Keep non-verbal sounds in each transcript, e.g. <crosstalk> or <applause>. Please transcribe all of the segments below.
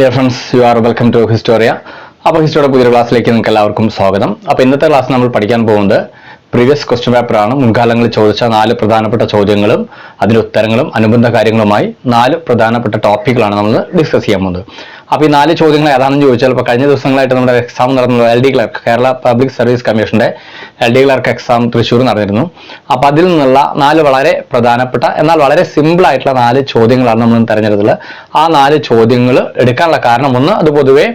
Dear friends you are welcome to Historia അപ്പോൾ ഹിസ്റ്റോറിയുടെ പുതിയ ക്ലാസ്സിലേക്ക് നിങ്ങൾക്ക് എല്ലാവർക്കും സ്വാഗതം. അപ്പോൾ ഇന്നത്തെ ക്ലാസ് നമ്മൾ പഠിക്കാൻ പോകുന്നത് പ്രീവിയസ് ക്വസ്റ്റ്യൻ പേപ്പറാണ് മുൻകാലങ്ങളിൽ ചോദിച്ച നാല് പ്രധാനപ്പെട്ട ചോദ്യങ്ങളും അതിന്റെ ഉത്തരങ്ങളും അനുബന്ധ കാര്യങ്ങളുമായി നാല് പ്രധാനപ്പെട്ട ടോപ്പിക്കുകളാണ് നമ്മൾ ഡിസ്കസ് ചെയ്യാൻ പോകുന്നത്. അപ്പോൾ ഈ നാല് ചോദ്യങ്ങൾ ഏതാണെന്ന് ചോദിച്ചാൽ ഇപ്പോൾ കഴിഞ്ഞ ദിവസങ്ങളായിട്ട് നമ്മുടെ എക്സാം നടന്നത് L D clerk Kerala public service കമ്മീഷന്റെ L D clerk exam Thrissur നടന്നിരുന്നു. അപ്പോൾ അതിൽ നിന്നുള്ള നാല് വളരെ പ്രധാനപ്പെട്ട എന്നാൽ വളരെ സിമ്പിൾ ആയിട്ടുള്ള നാല് ചോദ്യങ്ങളാണ് നമ്മൾ തിരഞ്ഞെടുത്തത്. ആ നാല് ചോദ്യങ്ങൾ എടുക്കാനുള്ള കാരണം ഒന്ന് അത് പൊതുവെ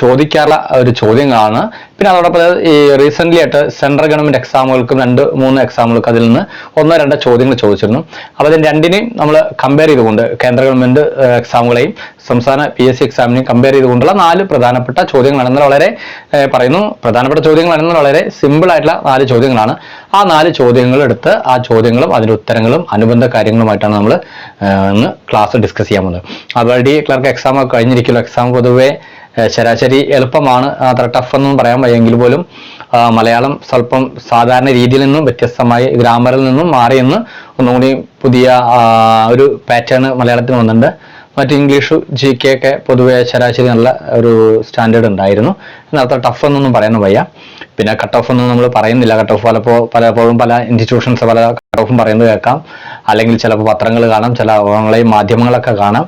ചോദിക്കാറുള്ള ഒരു ചോദ്യങ്ങളാണ്. പിന്നെ അതോടൊപ്പം ഈ റീസെന്റ് ആയിട്ട് സെൻട്രൽ ഗവൺമെന്റ് എക്സാമുകൾക്കും രണ്ട് മൂന്ന് എക്സാമുകൾക്കും അതിൽ നിന്ന് ഒന്നോ രണ്ടോ ചോദ്യങ്ങൾ ചോദിച്ചിരുന്നു. അപ്പോൾ അതിന് രണ്ടിനെയും നമ്മൾ കമ്പയർ ചെയ്തുകൊണ്ട് കേന്ദ്ര ഗവൺമെന്റ് എക്സാമുകളെയും സംസ്ഥാന പി എസ് സി എക്സാമിനെയും കമ്പയർ ചെയ്തുകൊണ്ടുള്ള നാല് പ്രധാനപ്പെട്ട ചോദ്യങ്ങളാണ്. എന്നാൽ വളരെ പറയുന്നു പ്രധാനപ്പെട്ട ചോദ്യങ്ങളാണെന്നാൽ വളരെ സിമ്പിൾ ആയിട്ടുള്ള നാല് ചോദ്യങ്ങളാണ്. ആ നാല് ചോദ്യങ്ങൾ എടുത്ത് ആ ചോദ്യങ്ങളും അതിന്റെ ഉത്തരങ്ങളും അനുബന്ധ കാര്യങ്ങളുമായിട്ടാണ് നമ്മൾ ഇന്ന് ക്ലാസ് ഡിസ്കസ് ചെയ്യാൻ പോകുന്നത്. അതുവഴി ക്ലർക്ക് എക്സാം ഒക്കെ കഴിഞ്ഞിരിക്കുമല്ലോ. എക്സാം പൊതുവെ ശരാശരി എളുപ്പമാണ്. അത്ര ടഫ് ഒന്നും പറയാൻ വയ്യെങ്കിൽ പോലും മലയാളം സ്വല്പം സാധാരണ രീതിയിൽ നിന്നും വ്യത്യസ്തമായി ഗ്രാമറിൽ നിന്നും മാറിയെന്ന് ഒന്നുകൂടി പുതിയ ഒരു പാറ്റേൺ മലയാളത്തിൽ വന്നിട്ടുണ്ട്. മറ്റ് ഇംഗ്ലീഷ് ജി കെ ഒക്കെ പൊതുവെ ശരാശരി നല്ല ഒരു സ്റ്റാൻഡേർഡ് ഉണ്ടായിരുന്നു. എന്നാൽ അത്ര ടഫ് എന്നൊന്നും പറയാൻ വയ്യ. പിന്നെ കട്ട് ഓഫ് ഒന്നും നമ്മൾ പറയുന്നില്ല. കട്ട് ഓഫ് പലപ്പോൾ പലപ്പോഴും പല ഇൻസ്റ്റിറ്റ്യൂഷൻസ് പല കട്ട് ഓഫും പറയുന്നത് കേൾക്കാം. അല്ലെങ്കിൽ ചിലപ്പോൾ പത്രങ്ങൾ കാണാം ചില ഓൺലൈൻ മാധ്യമങ്ങളൊക്കെ കാണാം.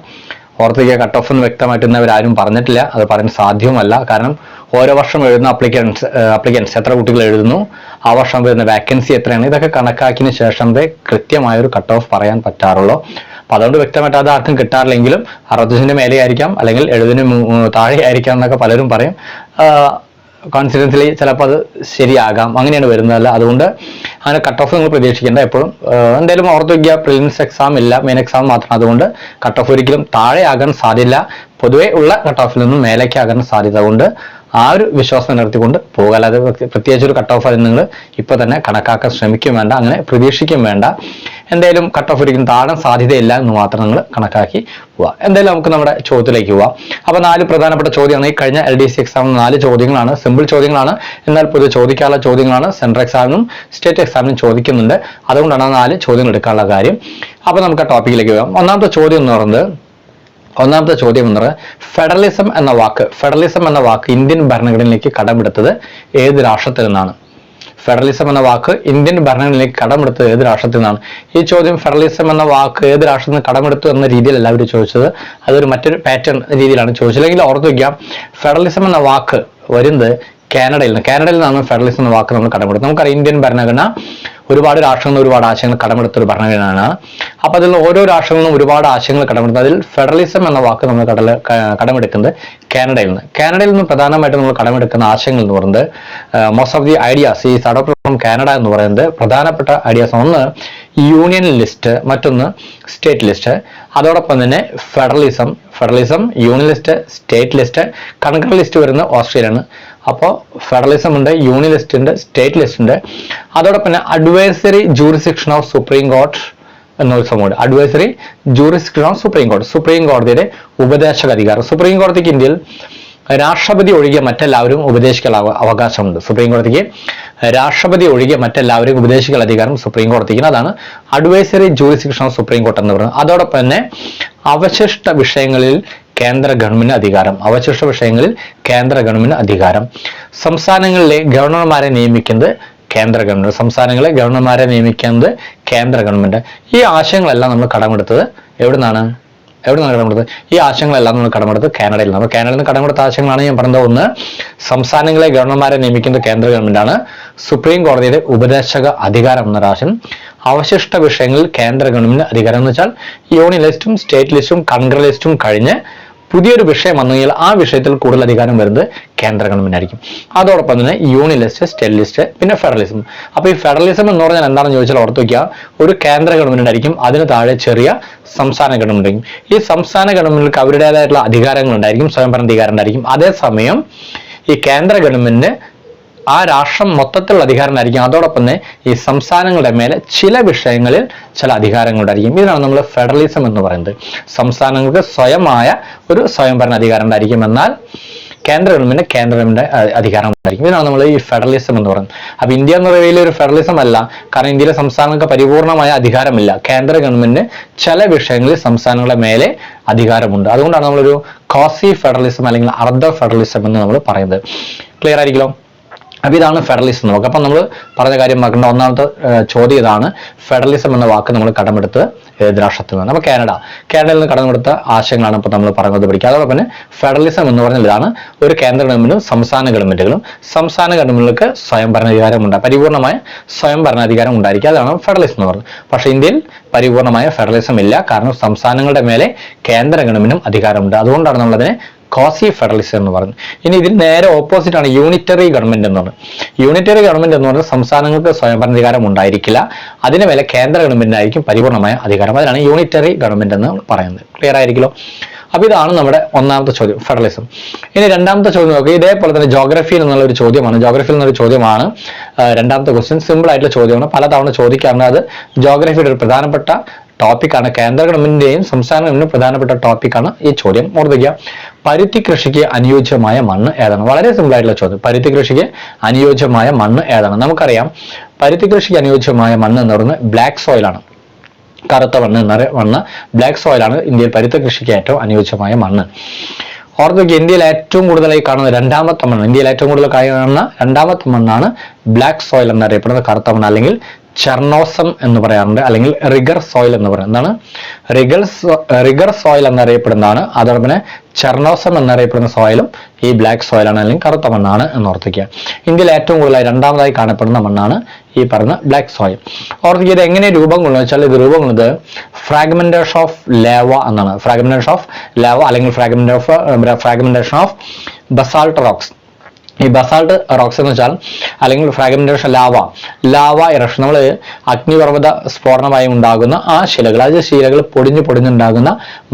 ഓർത്തിക്കുക കട്ട് ഓഫ് എന്ന് വ്യക്തമായിട്ടൊന്നും അവരാരും പറഞ്ഞിട്ടില്ല. അത് പറയാൻ സാധ്യവുമല്ല കാരണം ഓരോ വർഷം എഴുതുന്ന അപ്ലിക്കൻസ് അപ്ലിക്കൻസ് എത്ര കുട്ടികൾ എഴുതുന്നു ആ വർഷം വരുന്ന വാക്കൻസി എത്രയാണ് ഇതൊക്കെ കണക്കാക്കിയതിന് ശേഷമേ കൃത്യമായ ഒരു കട്ട് ഓഫ് പറയാൻ പറ്റാറുള്ളൂ. അപ്പൊ അതുകൊണ്ട് വ്യക്തമായിട്ട് അത് ആർക്കും കിട്ടാറില്ലെങ്കിലും അറുപത്തഞ്ചിന്റെ മേലെ ആയിരിക്കാം അല്ലെങ്കിൽ എഴുതിന് താഴെ ആയിരിക്കാം എന്നൊക്കെ പലരും പറയും. കോൺഫിഡൻസിലി ചിലപ്പോൾ അത് ശരിയാകാം. അങ്ങനെയാണ് വരുന്നതല്ല അതുകൊണ്ട് അങ്ങനെ കട്ട് ഓഫ് നിങ്ങൾ പ്രതീക്ഷിക്കേണ്ട എപ്പോഴും. എന്തായാലും ഓർത്ത് വയ്ക്കുക പ്രിലിംസ് എക്സാം ഇല്ല മെയിൻ എക്സാം മാത്രം അതുകൊണ്ട് കട്ട് ഓഫ് ഒരിക്കലും താഴെ ആകാൻ സാധ്യത പൊതുവേ ഉള്ള കട്ട് ഓഫിൽ നിന്നും മേലേക്കാകാൻ സാധ്യത കൊണ്ട് ആ ഒരു വിശ്വാസം നിലനിർത്തിക്കൊണ്ട് പോകുക അല്ലാതെ പ്രത്യ- പ്രത്യേകിച്ച് ഒരു കട്ട് ഓഫ് അതിൽ നിങ്ങൾ ഇപ്പൊ തന്നെ കണക്കാക്കാൻ ശ്രമിക്കും വേണ്ട അങ്ങനെ പ്രതീക്ഷിക്കും വേണ്ട. എന്തായാലും കട്ട് ഓഫ് ഒരിക്കലും താഴാൻ സാധ്യതയില്ല എന്ന് മാത്രം നിങ്ങൾ കണക്കാക്കി പോവുക എന്തായാലും നമുക്ക് നമ്മുടെ ചോദ്യത്തിലേക്ക് പോവാം. അപ്പൊ നാല് പ്രധാനപ്പെട്ട ചോദ്യമാണ്. ഈ കഴിഞ്ഞ എൽ ഡി സി എക്സാമിന് നാല് ചോദ്യങ്ങളാണ്. സിമ്പിൾ ചോദ്യങ്ങളാണ്. എന്നാൽ പൊതുവെ ചോദിക്കാനുള്ള ചോദ്യങ്ങളാണ്. സെൻട്രൽ എക്സാമിനും സ്റ്റേറ്റ് എക്സാമിനും ചോദിക്കുന്നുണ്ട്. അതുകൊണ്ടാണ് നാല് ചോദ്യങ്ങൾ എടുക്കാനുള്ള കാര്യം. അപ്പൊ നമുക്ക് ആ ടോപ്പിക്കിലേക്ക് പോകാം ഒന്നാമത്തെ ചോദ്യം എന്ന് പറയുന്നത് ഒന്നാമത്തെ ചോദ്യം എന്ന് പറയുന്നത് ഫെഡറലിസം എന്ന വാക്ക് ഫെഡറലിസം എന്ന വാക്ക് ഇന്ത്യൻ ഭരണഘടനയിലേക്ക് കടമെടുത്തത് ഏത് രാഷ്ട്രത്തിൽ നിന്നാണ്? ഫെഡറലിസം എന്ന വാക്ക് ഇന്ത്യൻ ഭരണഘടനയിലേക്ക് കടമെടുത്തത് ഏത് രാഷ്ട്രത്തിൽ നിന്നാണ്? ഈ ചോദ്യം ഫെഡറലിസം എന്ന വാക്ക് ഏത് രാഷ്ട്രത്തിൽ നിന്ന് കടമെടുത്തു എന്ന രീതിയിലല്ല അവർ ചോദിച്ചത്. അതൊരു മറ്റൊരു പാറ്റേൺ രീതിയിലാണ് ചോദിച്ചത്. അല്ലെങ്കിൽ ഓർത്ത് വയ്ക്കാം. ഫെഡറലിസം എന്ന വാക്ക് വരുന്നത് കാനഡയിൽ നിന്ന് കാനഡയിൽ നിന്നാണ് ഫെഡറലിസം എന്ന വാക്ക് നമ്മൾ കടമെടുത്തത്. നമുക്കറിയാം ഇന്ത്യൻ ഭരണഘടന ഒരുപാട് രാഷ്ട്രങ്ങളിൽ ഒരുപാട് ആശയങ്ങൾ കടമെടുത്ത ഒരു ഭരണഘടനയാണ്. അപ്പൊ അതിൽ ഓരോ രാഷ്ട്രങ്ങളിലും ഒരുപാട് ആശയങ്ങൾ കടമെടുത്തത് അതിൽ ഫെഡറലിസം എന്ന വാക്ക് നമ്മൾ കടല കടമെടുക്കുന്നത് കാനഡയിൽ നിന്ന്. കാനഡയിൽ നിന്ന് പ്രധാനമായിട്ടും നമ്മൾ കടമെടുക്കുന്ന ആശയങ്ങൾ എന്ന് പറയുന്നത് മോസ്റ്റ് ഓഫ് ദി ഐഡിയാസ് ഈ അഡോപ്റ്റ് ഫ്രം കാനഡ എന്ന് പറയുന്നത് പ്രധാനപ്പെട്ട ഐഡിയാസ് ഒന്ന് യൂണിയൻ ലിസ്റ്റ് മറ്റൊന്ന് സ്റ്റേറ്റ് ലിസ്റ്റ് അതോടൊപ്പം തന്നെ federalism federalism union list state list concurrent list വരുന്ന ഓസ്ട്രേലിയയാണ് അപ്പോൾ ഫെഡറലിസം ഉണ്ട് യൂണിയൻ ലിസ്റ്റ് ഉണ്ട് സ്റ്റേറ്റ് ലിസ്റ്റ് ഉണ്ട്. അതോടൊപ്പം തന്നെ advisory jurisdiction of Supreme Court എന്നൊരു സംഭവം advisory jurisdiction of Supreme Court Supreme കോടതിയുടെ ഉപദേശക അധികാരം സുപ്രീം കോടതിക്ക് ഇന്ത്യയിൽ രാഷ്ട്രപതി ഒഴികെ മറ്റെല്ലാവരും ഉപദേശിക്കാൻ അവകാശമുണ്ട്. സുപ്രീം കോടതിക്ക് രാഷ്ട്രപതി ഒഴികെ മറ്റെല്ലാവരും ഉപദേശിക്കൽ അധികാരം സുപ്രീം കോടതിക്ക് അതാണ് advisory jurisdiction of Supreme Court എന്ന് പറയുന്നത്. അതോടൊപ്പം തന്നെ അവശിഷ്ട വിഷയങ്ങളിൽ കേന്ദ്ര ഗവൺമെന്റ് അധികാരം. അവശിഷ്ട വിഷയങ്ങളിൽ കേന്ദ്ര ഗവൺമെന്റ് അധികാരം. സംസ്ഥാനങ്ങളിലെ ഗവർണർമാരെ നിയമിക്കുന്നത് കേന്ദ്ര ഗവൺമെന്റ്. സംസ്ഥാനങ്ങളെ ഗവർണർമാരെ നിയമിക്കുന്നത് കേന്ദ്ര ഗവൺമെന്റ്. ഈ ആശയങ്ങളെല്ലാം നമ്മൾ കടമെടുത്തത് എവിടെ നിന്നാണ് എവിടെ നിന്നാണ് കടമെടുത്തത്? ഈ ആശയങ്ങളെല്ലാം നമ്മൾ കടമെടുത്തത് കാനഡയിൽ നിന്ന് കാനഡയിൽ നിന്ന് കടമെടുത്ത ആശയങ്ങളാണ് ഞാൻ പറഞ്ഞത്. ഒന്ന് സംസ്ഥാനങ്ങളെ ഗവർണർമാരെ നിയമിക്കുന്നത് കേന്ദ്ര ഗവൺമെന്റാണ് സുപ്രീം കോടതിയുടെ ഉപദേശക അധികാരം എന്ന ആശയം. അവശിഷ്ട വിഷയങ്ങളിൽ കേന്ദ്ര ഗവൺമെന്റ് അധികാരം എന്ന് വെച്ചാൽ യൂണിയൻ ലിസ്റ്റും സ്റ്റേറ്റ് ലിസ്റ്റും കൺഗ്ര ലിസ്റ്റും കഴിഞ്ഞ് പുതിയൊരു വിഷയം വന്നു കഴിഞ്ഞാൽ ആ വിഷയത്തിൽ കൂടുതൽ അധികാരം വരുന്നത് കേന്ദ്ര ഗവൺമെന്റായിരിക്കും അതോടൊപ്പം തന്നെ യൂണിലിസ്റ്റ് സ്റ്റെലിസ്റ്റ് പിന്നെ ഫെഡറലിസം. അപ്പൊ ഈ ഫെഡറലിസം എന്ന് പറഞ്ഞാൽ എന്താണെന്ന് ചോദിച്ചാൽ ഓർത്ത് വയ്ക്കുക ഒരു കേന്ദ്ര ഗവൺമെന്റ് ആയിരിക്കും അതിന് താഴെ ചെറിയ സംസ്ഥാന ഗവൺമെന്റ് ആയിരിക്കും. ഈ സംസ്ഥാന ഗവൺമെന്റുകൾക്ക് അവരുടേതായിട്ടുള്ള അധികാരങ്ങൾ ഉണ്ടായിരിക്കും സ്വയംഭരണ അധികാരം ഉണ്ടായിരിക്കും. അതേസമയം ഈ കേന്ദ്ര ഗവൺമെന്റിന് ആ രാഷ്ട്രം മൊത്തത്തിലുള്ള അധികാരനായിരിക്കും അതോടൊപ്പം തന്നെ ഈ സംസ്ഥാനങ്ങളുടെ മേലെ ചില വിഷയങ്ങളിൽ ചില അധികാരങ്ങളുണ്ടായിരിക്കും. ഇതിനാണ് നമ്മൾ ഫെഡറലിസം എന്ന് പറയുന്നത്. സംസ്ഥാനങ്ങൾക്ക് സ്വയമായ ഒരു സ്വയംഭരണ അധികാരം ഉണ്ടായിരിക്കും. എന്നാൽ കേന്ദ്ര ഗവൺമെന്റ് കേന്ദ്ര ഗവൺമെന്റ് അധികാരം ഉണ്ടായിരിക്കും. ഇതാണ് നമ്മൾ ഈ ഫെഡറലിസം എന്ന് പറയുന്നത്. അപ്പൊ ഇന്ത്യ എന്ന നിലയിൽ ഒരു ഫെഡറലിസം അല്ല. കാരണം ഇന്ത്യയിലെ സംസ്ഥാനങ്ങൾക്ക് പരിപൂർണമായ അധികാരമില്ല. കേന്ദ്ര ഗവൺമെന്റിന് ചില വിഷയങ്ങളിൽ സംസ്ഥാനങ്ങളുടെ മേലെ അധികാരമുണ്ട്. അതുകൊണ്ടാണ് നമ്മളൊരു കോസി ഫെഡറലിസം അല്ലെങ്കിൽ അർദ്ധ ഫെഡറലിസം എന്ന് നമ്മൾ പറയുന്നത്. ക്ലിയർ ആയിരിക്കലോ അപ്പൊ ഇതാണ് ഫെഡറലിസം നമുക്ക്. അപ്പം നമ്മൾ പറഞ്ഞ കാര്യം നോക്കേണ്ട ഒന്നാമത്തെ ചോദ്യം ഇതാണ്. ഫെഡറലിസം എന്ന വാക്ക് നമ്മൾ കടമെടുത്ത് ഏത് രാഷ്ട്രത്തിൽ നിന്ന് അപ്പോൾ കാനഡ. കാനഡയിൽ നിന്ന് കടമെടുത്ത ആശയങ്ങളാണ് ഇപ്പോൾ നമ്മൾ പറഞ്ഞത് പഠിക്കുക. അതോടൊപ്പം തന്നെ ഫെഡറലിസം എന്ന് പറഞ്ഞാൽ ഇതാണ് ഒരു കേന്ദ്ര ഗവൺമെന്റും സംസ്ഥാന ഗവൺമെന്റുകളും സംസ്ഥാന ഗവൺമെന്റുകൾക്ക് സ്വയം ഭരണാധികാരം ഉണ്ട് പരിപൂർണമായ സ്വയം ഭരണാധികാരം ഉണ്ടായിരിക്കുക. അതാണ് ഫെഡറലിസം എന്ന് പറഞ്ഞത്. പക്ഷേ ഇന്ത്യയിൽ പരിപൂർണമായ ഫെഡറലിസം ഇല്ല. കാരണം സംസ്ഥാനങ്ങളുടെ മേലെ കേന്ദ്ര ഗവൺമെന്റിനും അധികാരമുണ്ട്. അതുകൊണ്ടാണ് നമ്മളതിനെ കോസി ഫെഡറലിസം എന്ന് പറഞ്ഞു. ഇനി ഇതിന് നേരെ ഓപ്പോസിറ്റ് ആണ് യൂണിറ്ററി ഗവൺമെന്റ് എന്ന് പറയുന്നത് യൂണിറ്ററി ഗവൺമെന്റ് എന്ന് പറഞ്ഞാൽ സംസ്ഥാനങ്ങൾക്ക് സ്വയംഭരണാധികാരം ഉണ്ടായിരിക്കില്ല. അതിന് മേലെ കേന്ദ്ര ഗവൺമെന്റിനായിരിക്കും പരിപൂർണമായ അധികാരം. അതിനാണ് യൂണിറ്ററി ഗവൺമെന്റ് എന്ന് പറയുന്നത്. ക്ലിയർ ആയിരിക്കുമോ അപ്പൊ ഇതാണ് നമ്മുടെ ഒന്നാമത്തെ ചോദ്യം ഫെഡറലിസം. ഇനി രണ്ടാമത്തെ ചോദ്യം നോക്കുക ഇതേപോലെ തന്നെ ജോഗ്രഫിയിൽ നിന്നുള്ള ഒരു ചോദ്യമാണ്. ജോഗ്രഫിയിൽ നിന്നൊരു ചോദ്യമാണ്. രണ്ടാമത്തെ ക്വസ്റ്റ്യൻ സിമ്പിൾ ആയിട്ടുള്ള ചോദ്യമാണ്. പലതവണ ചോദിക്കാറുണ്ട്. അത് ജോഗ്രഫിയുടെ ഒരു പ്രധാനപ്പെട്ട ടോപ്പിക്കാണ് കേന്ദ്ര ഗവൺമെന്റിന്റെയും സംസ്ഥാന ഗവൺമെന്റിനും പ്രധാനപ്പെട്ട ടോപ്പിക്കാണ് ഈ ചോദ്യം. ഓർമ്മിക്കുക പരുത്തി കൃഷിക്ക് അനുയോജ്യമായ മണ്ണ് ഏതാണ്? വളരെ സിമ്പിൾ ആയിട്ടുള്ള ചോദ്യം. പരുത്തി കൃഷിക്ക് അനുയോജ്യമായ മണ്ണ് ഏതാണ്? നമുക്കറിയാം പരുത്തി കൃഷിക്ക് അനുയോജ്യമായ മണ്ണ് എന്ന് പറയുന്നത് ബ്ലാക്ക് സോയിൽ ആണ്. കറുത്ത മണ്ണ് എന്ന മണ്ണ് ബ്ലാക്ക് സോയിൽ ആണ് ഇന്ത്യയിൽ പരുത്ത കൃഷിക്ക് ഏറ്റവും അനുയോജ്യമായ മണ്ണ്. ഓർക്കുക ഇന്ത്യയിൽ ഏറ്റവും കൂടുതലായി കാണുന്ന രണ്ടാമത്തെ മണ്ണ് ഇന്ത്യയിൽ ഏറ്റവും കൂടുതൽ കാണുന്ന രണ്ടാമത്തെ മണ്ണാണ് ബ്ലാക്ക് സോയിൽ എന്നറിയപ്പെടുന്ന കറുത്ത മണ്ണ് അല്ലെങ്കിൽ ചെർണോസം എന്ന് പറയാറുണ്ട് അല്ലെങ്കിൽ റിഗർ സോയിൽ എന്ന് പറയുന്നത് എന്താണ്? റിഗർ റിഗർ സോയിൽ എന്നറിയപ്പെടുന്നതാണ്. അതോടൊപ്പം ചെർണോസം എന്നറിയപ്പെടുന്ന സോയിലും ഈ ബ്ലാക്ക് സോയിലാണ് അല്ലെങ്കിൽ കറുത്ത മണ്ണാണ് എന്ന് ഓർത്തിക്കുക ഇന്ത്യയിൽ ഏറ്റവും കൂടുതലായി രണ്ടാമതായി കാണപ്പെടുന്ന മണ്ണാണ് ഈ പറയുന്ന ബ്ലാക്ക് സോയിൽ. ഓർത്തിക്കുക ഇത് എങ്ങനെ രൂപം കൊള്ളുന്നത് വെച്ചാൽ ഇത് രൂപം കൊള്ളുന്നത് ഫ്രാഗ്മെന്റേഷൻ ഓഫ് ലേവ എന്നാണ്. ഫ്രാഗ്മെന്റേഷൻ ഓഫ് ലേവ അല്ലെങ്കിൽ fragment of fragmentation of basalt rocks ഈ ബസാൾട്ട് റോക്സ് എന്ന് വെച്ചാൽ അല്ലെങ്കിൽ ഫ്രാഗ്മെന്റേഷൻ ലാവ ലാവ ഇറക്ഷൻ നമ്മൾ അഗ്നിപർവത സ്ഫോടനമായി ഉണ്ടാകുന്ന ആ ശിലകൾ അത് ശിലകൾ പൊടിഞ്ഞു പൊടിഞ്ഞുണ്ടാകുന്ന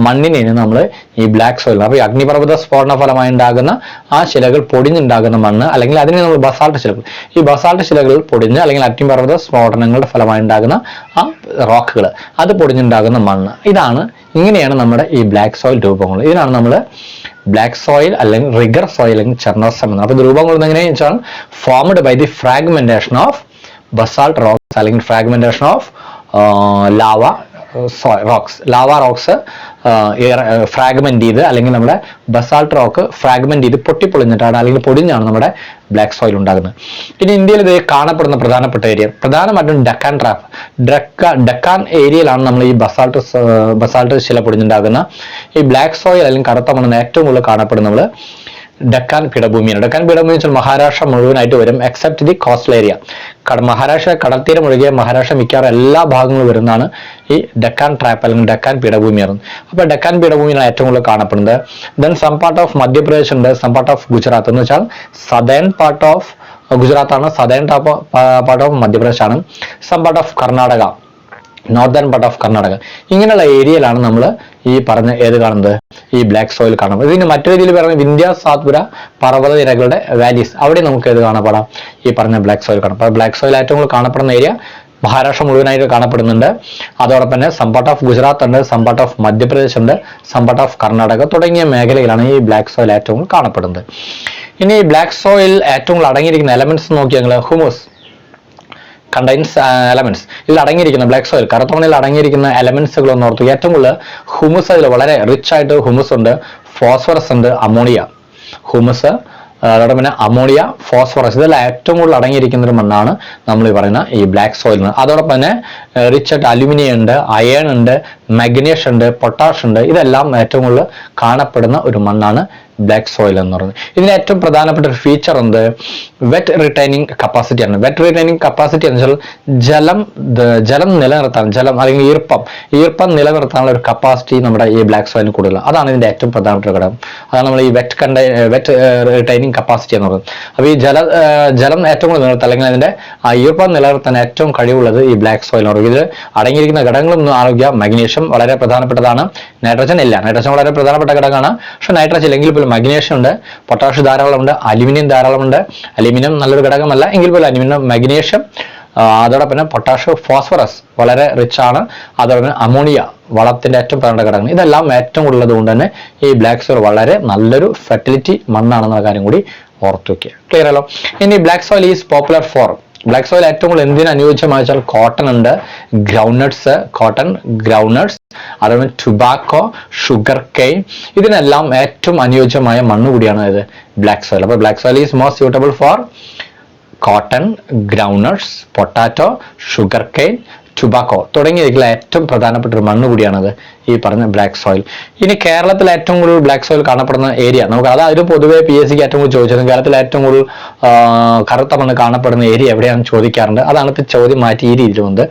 മണ്ണിനെ നമ്മൾ ഈ ബ്ലാക്ക് സോയിൽ അപ്പോൾ ഈ അഗ്നിപർവത സ്ഫോടന ഫലമായി ഉണ്ടാകുന്ന ആ ശിലകൾ പൊടിഞ്ഞുണ്ടാകുന്ന മണ്ണ് അല്ലെങ്കിൽ അതിനെ നമ്മൾ ബസാൾട്ട് ശിലകൾ ഈ ബസാൾട്ട് ശിലകൾ പൊടിഞ്ഞ് അല്ലെങ്കിൽ അഗ്നിപർവത സ്ഫോടനങ്ങളുടെ ഫലമായി ഉണ്ടാകുന്ന ആ റോക്കുകൾ അത് പൊടിഞ്ഞുണ്ടാകുന്ന മണ്ണ്. ഇതാണ് ഇങ്ങനെയാണ് നമ്മുടെ ഈ ബ്ലാക്ക് സോയിൽ രൂപങ്ങൾ. ഇതിനാണ് നമ്മൾ ബ്ലാക്ക് സോയിൽ അല്ലെങ്കിൽ റിഗർ സോയിൽ അല്ലെങ്കിൽ ചെർണോസം എന്ന് അപ്പോൾ ഇത് രൂപം കൊള്ളുന്നത് എങ്ങനെയാണെന്ന് വെച്ചാൽ formed by the fragmentation of basalt rocks അല്ലെങ്കിൽ fragmentation of lava rocks lava rocks fragment ചെയ്ത് അല്ലെങ്കിൽ നമ്മുടെ ബസാൾട്ട് റോക്ക് ഫ്രാഗ്മെന്റ് ചെയ്ത് പൊട്ടിപ്പൊളിഞ്ഞിട്ടാണ് അല്ലെങ്കിൽ പൊടിഞ്ഞാണ് നമ്മുടെ ബ്ലാക്ക് സോയിൽ ഉണ്ടാകുന്നത്. ഇനി ഇന്ത്യയിൽ ഇത് കാണപ്പെടുന്ന പ്രധാനപ്പെട്ട ഏരിയ പ്രധാനമായിട്ടും ഡക്കാൻ ട്രാപ്പ് ഡക്ക ഡക്കാൻ ഏരിയയിലാണ് നമ്മൾ ഈ ബസാൾട്ട് ബസാൾട്ട് ശില പൊടിഞ്ഞുണ്ടാകുന്ന ഈ ബ്ലാക്ക് സോയിൽ അല്ലെങ്കിൽ കറുത്ത മണ്ണ് ഏറ്റവും കൂടുതൽ കാണപ്പെടുന്നത് ഡക്കാൻ പീഠഭൂമിയാണ്. ഡക്കാൻ പീഠഭൂമി വെച്ചാൽ മഹാരാഷ്ട്ര മുഴുവനായിട്ട് വരും except the coastal area Maharashtra കടൽത്തീരം ഒഴികെ മഹാരാഷ്ട്ര മിക്കവാറും എല്ലാ ഭാഗങ്ങളും വരുന്നതാണ് ഈ ഡക്കാൻ ട്രാപ്പ് അല്ലെങ്കിൽ ഡക്കാൻ പീഠഭൂമിയാണ്. അപ്പോൾ ഡക്കാൻ പീഠഭൂമിയാണ് ഏറ്റവും കൂടുതൽ കാണപ്പെടുന്നത്. Then some part of Madhya Pradesh ഉണ്ട് സം പാർട്ട് ഓഫ് ഗുജറാത്ത് എന്ന് വെച്ചാൽ സദേൺ പാർട്ട് ഓഫ് ഗുജറാത്ത് ആണ് സദേൺ പാർട്ട് ഓഫ് മധ്യപ്രദേശ് ആണ്. Some part of Karnataka. Northern part of Karnataka ഇങ്ങനെയുള്ള ഏരിയയിലാണ് നമ്മൾ ഈ പറഞ്ഞ ഏത് കാണുന്നത്? ഈ ബ്ലാക്ക് സോയിൽ കാണുന്നത്. ഇതിന് മറ്റൊരു രീതിയിൽ പറയുന്നത് വിന്ധ്യ സാത്പുര പർവത നിരകളുടെ വാലീസ് അവിടെ നമുക്ക് ഏത് കാണപ്പെടാം? ഈ പറഞ്ഞ ബ്ലാക്ക് സോയിൽ കാണാം. അപ്പോൾ ബ്ലാക്ക് സോയിൽ ഏറ്റവും കൂടുതൽ കാണപ്പെടുന്ന ഏരിയ മഹാരാഷ്ട്ര മുഴുവനായിട്ട് കാണപ്പെടുന്നുണ്ട്. അതോടൊപ്പം തന്നെ സമ്പാർട്ട് ഓഫ് ഗുജറാത്ത് ഉണ്ട് സമ്പാർട്ട് ഓഫ് മധ്യപ്രദേശ് ഉണ്ട് സമ്പാർട്ട് ഓഫ് കർണാടക തുടങ്ങിയ മേഖലയിലാണ് ഈ ബ്ലാക്ക് സോയിൽ ഏറ്റവും കൂടുതൽ കാണപ്പെടുന്നത്. ഇനി ബ്ലാക്ക് സോയിൽ ഏറ്റവും കൂടുതൽ അടങ്ങിയിരിക്കുന്ന എലമെന്റ്സ് നോക്കിയാൽ ഹുമോസ് കണ്ടൈൻസ് എലമെന്റ്സ് ഇതിൽ അടങ്ങിയിരിക്കുന്ന ബ്ലാക്ക് സോയിൽ കറുത്തമണിൽ അടങ്ങിയിരിക്കുന്ന എലമെന്റ്സുകൾ ഒന്ന് ഓർത്തു ഏറ്റവും കൂടുതൽ ഹുമുസ് അതിൽ വളരെ റിച്ച് ആയിട്ട് ഹുമുസ് ഉണ്ട് ഫോസ്ഫറസ് ഉണ്ട് അമോണിയ ഹുമുസ് അതോടെ പിന്നെ അമോണിയ ഫോസ്ഫറസ് ഇതെല്ലാം ഏറ്റവും കൂടുതൽ അടങ്ങിയിരിക്കുന്ന ഒരു മണ്ണാണ് നമ്മൾ ഈ പറയുന്ന ഈ ബ്ലാക്ക് സോയിൽ അതോടൊപ്പം തന്നെ റിച്ച് ആയിട്ട് അലുമിനിയം ഉണ്ട് അയൺ ഉണ്ട് മഗ്നീഷ്യം ഉണ്ട് പൊട്ടാഷ് ഉണ്ട്. ഇതെല്ലാം ഏറ്റവും കൂടുതൽ കാണപ്പെടുന്ന ഒരു മണ്ണാണ് ബ്ലാക്ക് സോയിൽ എന്ന് പറയുന്നത്. ഇതിന് ഏറ്റവും പ്രധാനപ്പെട്ട ഒരു ഫീച്ചർ എന്ത്? വെറ്റ് റിട്ടൈനിങ് കപ്പാസിറ്റി ആണ്. വെറ്റ് റിട്ടൈനിങ് കപ്പാസിറ്റി എന്ന് വെച്ചാൽ ജലം ജലം നിലനിർത്താൻ ജലം അല്ലെങ്കിൽ ഈർപ്പം. ഈർപ്പം നിലനിർത്താനുള്ള ഒരു കപ്പാസിറ്റി നമ്മുടെ ഈ ബ്ലാക്ക് സോയിലിന് കൂടുതൽ അതാണ് ഇതിന്റെ ഏറ്റവും പ്രധാനപ്പെട്ട ഘടകം. അതാണ് നമ്മൾ ഈ വെറ്റ് കണ്ട വെറ്റ് റിട്ടൈനിങ് കപ്പാസിറ്റി എന്ന് പറയുന്നത്. അപ്പോൾ ഈ ജല ജലം ഏറ്റവും കൂടുതൽ നിലനിർത്താൻ അല്ലെങ്കിൽ അതിന്റെ ഈർപ്പം നിലനിർത്താൻ ഏറ്റവും കഴിവുള്ളത് ഈ ബ്ലാക്ക് സോയിൽ എന്ന് പറയുന്നത്. ഇതിൽ അടങ്ങിയിരിക്കുന്ന ഘടകങ്ങളൊന്നും ആരോഗ്യ മഗ്നീഷ്യം വളരെ പ്രധാനപ്പെട്ടതാണ്. നൈട്രജൻ ഇല്ല. നൈട്രജൻ വളരെ പ്രധാനപ്പെട്ട ഘടകമാണ്. പക്ഷെ നൈട്രജൻ ഇല്ലെങ്കിൽ പോലും മഗ്നീഷ്യം ഉണ്ട് പൊട്ടാഷ് ധാരാളമുണ്ട് അലുമിനിയം ധാരാളമുണ്ട്. അലുമിനിയം നല്ലൊരു ഘടകമല്ല എങ്കിൽ പോലും അലുമിനിയം മഗ്നീഷ്യം അതോടൊപ്പം തന്നെ പൊട്ടാഷ് ഫോസ്ഫറസ് വളരെ റിച്ച് ആണ്. അതോടൊപ്പം അമോണിയ വളത്തിന്റെ ഏറ്റവും പ്രധാന ഘടകങ്ങൾ. ഇതെല്ലാം ഏറ്റവും ഉള്ളത് കൊണ്ട് തന്നെ ഈ ബ്ലാക്ക് സോയിൽ വളരെ നല്ലൊരു ഫെർട്ടിലിറ്റി മണ്ണാണെന്ന കാര്യം കൂടി ഓർത്തു വയ്ക്കുക ക്ലിയർ അല്ലോ? ഇനി black soil is popular for black soil ഏറ്റവും കൂടുതൽ എന്തിനു അനുയോജ്യമായി വെച്ചാൽ കോട്ടൺ ഉണ്ട്. ഗ്രൗണ്ട്നട്ട്സ് കോട്ടൺ ഗ്രൗണ്ട്നട്ട്സ് അതുപോലെ ടുബാക്കോ ഷുഗർ കെയിൻ ഇതിനെല്ലാം ഏറ്റവും അനുയോജ്യമായ മണ്ണ് കൂടിയാണ് ഇത് ബ്ലാക്ക് സോയിൽ അപ്പോൾ black soil is most suitable for cotton groundnuts potato sugar cane tobacco തുടങ്ങിയിരിക്കുന്ന ഏറ്റവും പ്രധാനപ്പെട്ട ഒരു മണ്ണ് കൂടിയാണത് ഈ പറഞ്ഞ ബ്ലാക്ക് സോയിൽ ഇനി കേരളത്തിൽ ഏറ്റവും കൂടുതൽ ബ്ലാക്ക് സോയിൽ കാണപ്പെടുന്ന ഏരിയ നമുക്ക് അതായത് പൊതുവെ പി എസ് സിക്ക് ഏറ്റവും കൂടുതൽ ചോദിച്ചത് കേരളത്തിൽ ഏറ്റവും കൂടുതൽ കറുത്ത മണ്ണ് കാണപ്പെടുന്ന ഏരിയ എവിടെയാണെന്ന് ചോദിക്കാറുണ്ട്. അതാണ് ചോദ്യം മാറ്റി ഈ രീതിയിൽ വന്നത്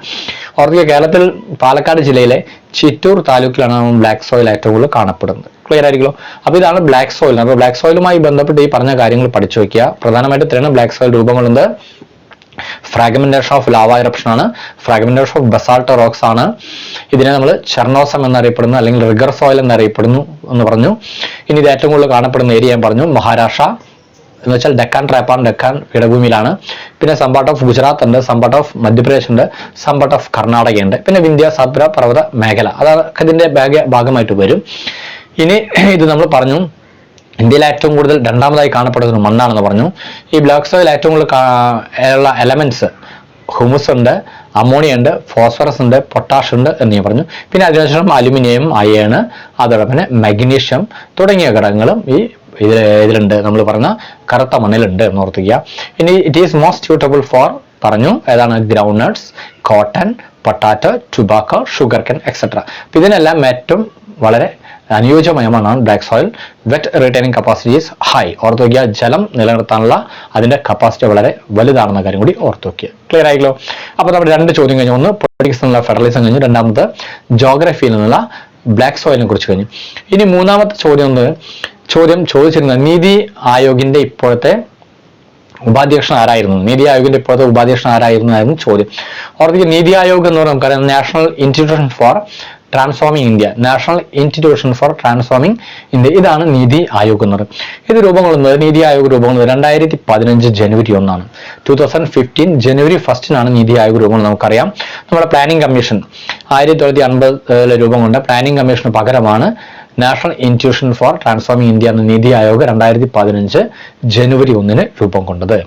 ഓർക്കുക കേരളത്തിൽ പാലക്കാട് ജില്ലയിലെ ചിറ്റൂർ താലൂക്കിലാണ് ബ്ലാക്ക് സോയിൽ ഏറ്റവും കൂടുതൽ കാണപ്പെടുന്നത്. ക്ലിയർ ആയിരിക്കുമല്ലോ? അപ്പൊ ഇതാണ് ബ്ലാക്ക് സോയിൽ അപ്പോൾ ബ്ലാക്ക് സോയിലുമായി ബന്ധപ്പെട്ട് ഈ പറഞ്ഞ കാര്യങ്ങൾ പഠിച്ചു വെക്കുക പ്രധാനമായിട്ട് ഇത്രയാണ് ബ്ലാക്ക് സോയിൽ രൂപങ്ങളുണ്ട്. ഫ്രാഗ്മെന്റേഷൻ ഓഫ് ലാവ ഇറപ്ഷൻ ആണ്. ഫ്രാഗ്മെന്റേഷൻ ഓഫ് ബസാൾട്ട് റോക്സ് ആണ്. ഇതിനെ നമ്മൾ ചെർണോസം എന്നറിയപ്പെടുന്നു അല്ലെങ്കിൽ റിഗർ സോയിൽ എന്നറിയപ്പെടുന്നു എന്ന് പറഞ്ഞു. ഇനി ഇത് ഏറ്റവും കൂടുതൽ കാണപ്പെടുന്ന ഏരിയ പറഞ്ഞു മഹാരാഷ്ട്ര എന്ന് വെച്ചാൽ ഡെക്കാൻ ട്രാപ്പാണ് ഡെക്കാൻ പീഠഭൂമിയിലാണ്. പിന്നെ സമ്പാട്ട് ഓഫ് ഗുജറാത്ത് ഉണ്ട് സമ്പാട്ട് ഓഫ് മധ്യപ്രദേശ് ഉണ്ട് സമ്പാട്ട് ഓഫ് കർണാടക ഉണ്ട്. പിന്നെ വിന്ധ്യ സബ്ര പർവത മേഖല അതൊക്കെ ഇതിന്റെ ഭാഗമായിട്ട് വരും. ഇനി ഇത് നമ്മൾ പറഞ്ഞു ഇന്ത്യയിൽ ഏറ്റവും കൂടുതൽ രണ്ടാമതായി കാണപ്പെടുന്ന ഒരു മണ്ണാണെന്ന് പറഞ്ഞു. ഈ ബ്ലാക്ക് സോയിൽ ഏറ്റവും കൂടുതൽ ഉള്ള എലമെന്റ്സ് ഹുമുസ് ഉണ്ട് അമോണിയ ഉണ്ട് ഫോസ്ഫറസ് ഉണ്ട് പൊട്ടാഷ് ഉണ്ട് എന്ന് ഞാൻ പറഞ്ഞു. പിന്നെ അതിനുശേഷം അലുമിനിയം അയേണ് അതോടൊപ്പം തന്നെ മഗ്നീഷ്യം തുടങ്ങിയ ഘടകങ്ങളും ഈ ഇതിൽ ഇതിലുണ്ട്. നമ്മൾ പറഞ്ഞ കറുത്ത മണ്ണിലുണ്ട് എന്ന് ഓർത്തിക്കുക ഇനി it is most suitable for പറഞ്ഞു ഏതാണ്? Ground cotton potato tobacco sugar cane etcetera ഇതിനെല്ലാം ഏറ്റവും വളരെ അനുയോജ്യമായ മണ്ണാണ് black soil wet returning capacity is high ഓർത്തു വയ്ക്കുക ജലം നിലനിർത്താനുള്ള അതിന്റെ കപ്പാസിറ്റി വളരെ വലുതാണെന്ന കാര്യം കൂടി ഓർത്തു വയ്ക്കുക ക്ലിയർ ആയില്ലോ? അപ്പോൾ നമ്മുടെ രണ്ട് ചോദ്യം കഴിഞ്ഞു. ഒന്ന് പൊളിറ്റിക്സ് എന്നുള്ള ഫെഡറലിസം കഴിഞ്ഞു. രണ്ടാമത് ജോഗ്രഫിയിൽ നിന്നുള്ള ബ്ലാക്ക് സോയിലിനെ കുറിച്ച് കഴിഞ്ഞു. ഇനി മൂന്നാമത്തെ ചോദ്യം ഒന്ന് ചോദ്യം ചോദിച്ചിരുന്ന നീതി ആയോഗിന്റെ ഇപ്പോഴത്തെ ഉപാധ്യക്ഷൻ ആരായിരുന്നു? നീതി ആയോഗിന്റെ ഇപ്പോഴത്തെ ഉപാധ്യക്ഷൻ ആരായിരുന്നു ആയിരുന്നു ചോദ്യം. ഓർത്തിക്ക് നീതി ആയോഗ് എന്ന് പറയുന്നത് നമുക്കറിയാം national institution for transforming India national institution for transforming India ഇതാണ് നീതി ആയോഗ് എന്നത് ഇത് രൂപം കൊള്ളുന്നത് നീതി ആയോഗ് രൂപം കൊള്ളുന്നത് രണ്ടായിരത്തി പതിനഞ്ച് ജനുവരി ഒന്നാണ്. ടൂ തൗസൻഡ് ഫിഫ്റ്റീൻ ജനുവരി ഫസ്റ്റിനാണ് നീതി ആയോഗ് രൂപം നമുക്കറിയാം. നമ്മുടെ പ്ലാനിംഗ് കമ്മീഷൻ ആയിരത്തി തൊള്ളായിരത്തി അൻപതിലെ രൂപം കൊണ്ട് പ്ലാനിംഗ് കമ്മീഷന് പകരമാണ് national institution for transforming India എന്ന നീതി ആയോഗ് രണ്ടായിരത്തി പതിനഞ്ച് ജനുവരി ഒന്നിന് രൂപം കൊണ്ടത്.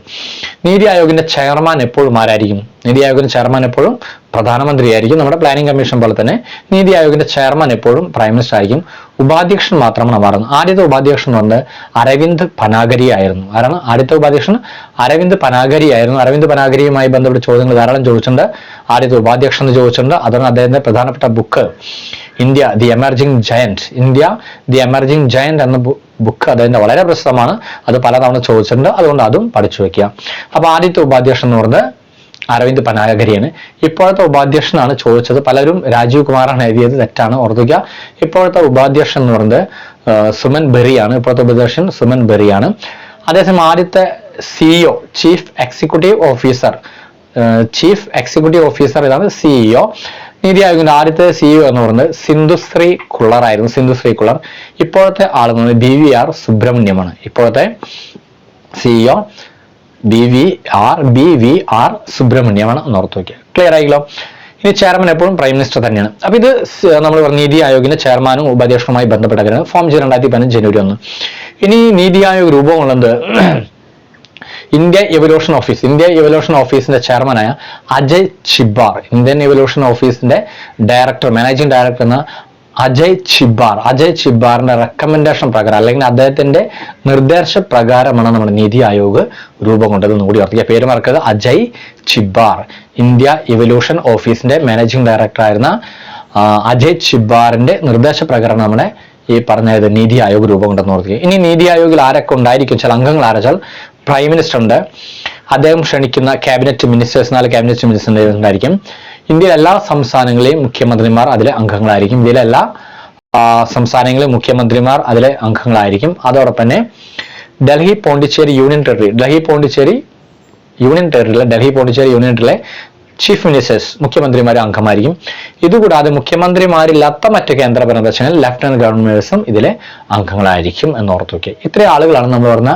നീതി ആയോഗിന്റെ ചെയർമാൻ എപ്പോഴും ആരായിരിക്കും? നീതി ആയോഗിന്റെ ചെയർമാൻ എപ്പോഴും പ്രധാനമന്ത്രിയായിരിക്കും. നമ്മുടെ പ്ലാനിംഗ് കമ്മീഷൻ പോലെ തന്നെ നീതി ആയോഗിന്റെ ചെയർമാൻ എപ്പോഴും പ്രൈം മിനിസ്റ്റർ ആയിരിക്കും. ഉപാധ്യക്ഷൻ മാത്രമാണ് മാറുന്നത്. ആദ്യത്തെ ഉപാധ്യക്ഷൻ എന്ന് പറഞ്ഞത് അരവിന്ദ് പനാഗരി ആയിരുന്നു. കാരണം ആദ്യത്തെ ഉപാധ്യക്ഷൻ അരവിന്ദ് പനാഗരി ആയിരുന്നു. അരവിന്ദ് പനാഗരിയുമായി ബന്ധപ്പെട്ട് ചോദ്യങ്ങൾ ധാരാളം ചോദിച്ചിട്ടുണ്ട്. ആദ്യത്തെ ഉപാധ്യക്ഷൻ എന്ന് ചോദിച്ചിട്ടുണ്ട്. അതാണ് അദ്ദേഹത്തിന്റെ പ്രധാനപ്പെട്ട book. India the emerging giant India the emerging giant എന്ന ബുക്ക് അദ്ദേഹത്തിന്റെ വളരെ പ്രസിദ്ധമാണ് അത് പലതവണ ചോദിച്ചിട്ടുണ്ട്. അതുകൊണ്ട് അതും പഠിച്ചു വെക്കുക. അപ്പൊ ആദ്യത്തെ ഉപാധ്യക്ഷൻ എന്ന് പറഞ്ഞത് അരവിന്ദ് പനാഗരിയാണ്. ഇപ്പോഴത്തെ ഉപാധ്യക്ഷനാണ് ചോദിച്ചത്. പലരും രാജീവ് കുമാറാണ് എഴുതിയത്. തെറ്റാണ്. ഓർത്തുക ഇപ്പോഴത്തെ ഉപാധ്യക്ഷൻ എന്ന് പറയുന്നത് സുമൻ ബെറിയാണ്. ഇപ്പോഴത്തെ ഉപാധ്യക്ഷൻ സുമൻ ബെറിയാണ്. അതേസമയം ആദ്യത്തെ CEO chief executive officer chief executive officer ഇതാണ് സിഇഒ നീതി ആയോഗിന്റെ ആദ്യത്തെ സിഇഒ എന്ന് പറയുന്നത് സിന്ധുശ്രീ കുള്ളർ ആയിരുന്നു സിന്ധുശ്രീ കുള്ളർ. ഇപ്പോഴത്തെ ആൾ എന്ന് പറയുന്നത് ബി വി ആർ സുബ്രഹ്മണ്യമാണ്. ഇപ്പോഴത്തെ CEO B V R B V R സുബ്രഹ്മണ്യമാണ് എന്ന് ഓർത്ത് നോക്കിയത് ക്ലിയർ ആയില്ലോ? ഇനി ചെയർമാൻ എപ്പോഴും പ്രൈം മിനിസ്റ്റർ തന്നെയാണ്. അപ്പൊ ഇത് നമ്മൾ പറഞ്ഞ നീതി ആയോഗിന്റെ ചെയർമാനും ഉപാധ്യക്ഷനുമായി ബന്ധപ്പെട്ടവരാണ് ഫോം ചെയ്ത് രണ്ടായിരത്തി പതിനഞ്ച് ജനുവരി ഒന്ന്. ഇനി നീതി ആയോഗ് രൂപം കൊള്ളുന്നത് India evaluation office India evaluation ഓഫീസിന്റെ ചെയർമാനായ അജയ് ചിബാർ ഇന്ത്യൻ എവല്യൂഷൻ ഓഫീസിന്റെ ഡയറക്ടർ മാനേജിംഗ് ഡയറക്ടർ എന്ന അജയ് ചിബാർ അജയ് ചിബാറിന്റെ റെക്കമെൻഡേഷൻ പ്രകാരം അല്ലെങ്കിൽ അദ്ദേഹത്തിന്റെ നിർദ്ദേശ പ്രകാരമാണ് നമ്മുടെ നീതി ആയോഗ് രൂപം കൊണ്ടതെന്ന് കൂടി ഓർത്തിക്കുക പേര് മറക്കുക അജയ് ചിബാർ ഇന്ത്യ എവല്യൂഷൻ ഓഫീസിന്റെ മാനേജിംഗ് ഡയറക്ടർ ആയിരുന്ന അജയ് ചിബാറിന്റെ നിർദ്ദേശപ്രകാരം നമ്മുടെ ഈ പറഞ്ഞത് നീതി ആയോഗ് രൂപം കൊണ്ടെന്ന് ഓർക്കുക ഇനി നീതി ആയോഗിൽ ആരൊക്കെ ഉണ്ടായിരിക്കും? ചില അംഗങ്ങൾ ആരെച്ചാൽ പ്രൈം മിനിസ്റ്റർ ഉണ്ട്. അദ്ദേഹം ക്ഷണിക്കുന്ന ക്യാബിനറ്റ് മിനിസ്റ്റേഴ്സ് നാല് ക്യാബിനറ്റ് മിനിസ്റ്റേഴ്സ് ഉണ്ടായിരിക്കും. ഇന്ത്യയിലെ എല്ലാ സംസ്ഥാനങ്ങളെയും മുഖ്യമന്ത്രിമാർ അതിലെ അംഗങ്ങളായിരിക്കും. ഇന്ത്യയിലെ എല്ലാ സംസ്ഥാനങ്ങളിലെ മുഖ്യമന്ത്രിമാർ അതിലെ അംഗങ്ങളായിരിക്കും. അതോടൊപ്പം തന്നെ Delhi Pondicherry union territory Delhi Pondicherry union ടെറിട്ടറിയിലെ Delhi Pondicherry ടെറിട്ടറിയിലെ ചീഫ് മിനിസ്റ്റേഴ്സ് മുഖ്യമന്ത്രിമാരെ അംഗമായിരിക്കും. ഇതുകൂടാതെ മുഖ്യമന്ത്രിമാരില്ലാത്ത മറ്റ് കേന്ദ്ര ഭരണപ്രദേശങ്ങളിൽ ലഫ്റ്റനന്റ് ഗവർണേഴ്സും ഇതിലെ അംഗങ്ങളായിരിക്കും എന്ന് ഓർത്തുവയ്ക്കുക ഇത്രയും ആളുകളാണ് നമ്മൾ പറഞ്ഞ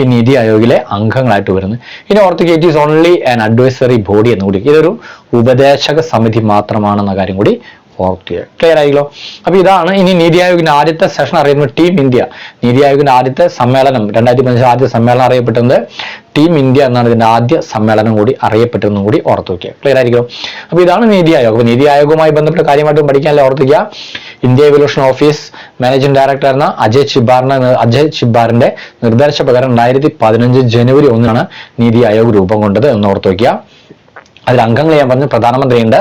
ഈ നീതി ആയോഗിലെ അംഗങ്ങളായിട്ട് വരുന്നത്. ഇനി ഓർത്തുക it is only an advisory body എന്ന് കൂടി. ഇതൊരു ഉപദേശക സമിതി മാത്രമാണെന്ന കാര്യം കൂടി ഓർക്കുക ക്ലിയർ ആയില്ലോ? അപ്പൊ ഇതാണ് ഇനി നീതി ആയോഗിന്റെ ആദ്യത്തെ സെഷൻ അറിയുന്നത് ടീം ഇന്ത്യ. നീതി ആയോഗിന്റെ ആദ്യത്തെ സമ്മേളനം രണ്ടായിരത്തി പതിനഞ്ച് ആദ്യ സമ്മേളനം അറിയപ്പെടുന്നത് ടീം ഇന്ത്യ എന്നാണ് ഇതിന്റെ ആദ്യ സമ്മേളനം കൂടി അറിയപ്പെട്ടതെന്നും കൂടി ഓർത്തു വയ്ക്കുക ക്ലിയർ ആയിരിക്കും അപ്പൊ ഇതാണ് നീതി ആയോഗ്. അപ്പൊ നീതി ആയോഗവുമായി ബന്ധപ്പെട്ട കാര്യമായിട്ടും പഠിക്കാനല്ലേ ഓർത്തിക്കുക India evaluation office managing director എന്ന അജയ് ചിബാറിന്റെ അജയ് ചിബാറിന്റെ നിർദ്ദേശപ്രകാരം രണ്ടായിരത്തി പതിനഞ്ച് ജനുവരി ഒന്നിനാണ് നീതി ആയോഗ് രൂപം കൊണ്ടത് എന്ന് ഓർത്തു വെക്കുക. അതിൽ അംഗങ്ങൾ ഞാൻ പറഞ്ഞു പ്രധാനമന്ത്രിയുണ്ട്.